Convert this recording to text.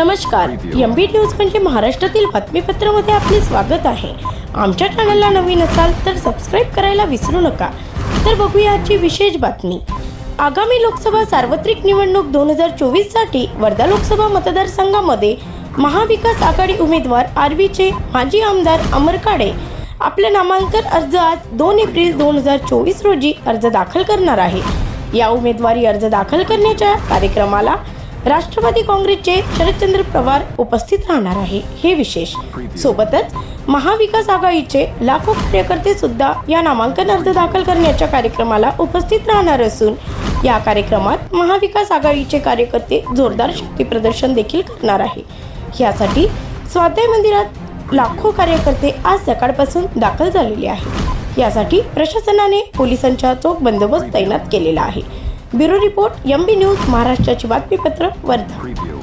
नमस्कार. M B news म्हणजे महाराष्ट्रातील बातमीपत्रामध्ये आपले स्वागत आहे. आमच्या चॅनलला नवीन असाल तर सबस्क्राईब करायला विसरू नका. तर बघूया आजची विशेष बातमी. आगामी लोकसभा सार्वत्रिक निवडणूक दोन हजार चोवीससाठी वर्धा लोकसभा मतदारसंघामध्ये महाविकास आघाडी उमेदवार आरवीचे माजी आमदार अमर काडे आपले नामांकन अर्ज आज दोन एप्रिल दोन हजार चोवीस रोजी अर्ज दाखल करणार आहे. या उमेदवारी अर्ज दाखल करण्याच्या कार्यक्रमाला राष्ट्रवादी काँग्रेसचे शरदचंद्र पवार उपस्थित राहणार आहे. हे विशेष. सोबतच महाविकास आघाडीचे लाखो कार्यकर्ते सुद्धा या नामांकन अर्ज दाखल करण्याच्या कार्यक्रमाला उपस्थित राहणार असून या कार्यक्रमात महाविकास आघाडीचे कार्यकर्ते जोरदार शक्ती प्रदर्शन देखील करणार आहे. यासाठी स्वाध्याय मंदिरात लाखो कार्यकर्ते आज सकाळपासून दाखल झालेले आहेत. यासाठी प्रशासनाने पोलिसांचा चोख बंदोबस्त तैनात केलेला आहे. Bureau report M B news महाराष्ट्राची बातमीपत्र वर्धा.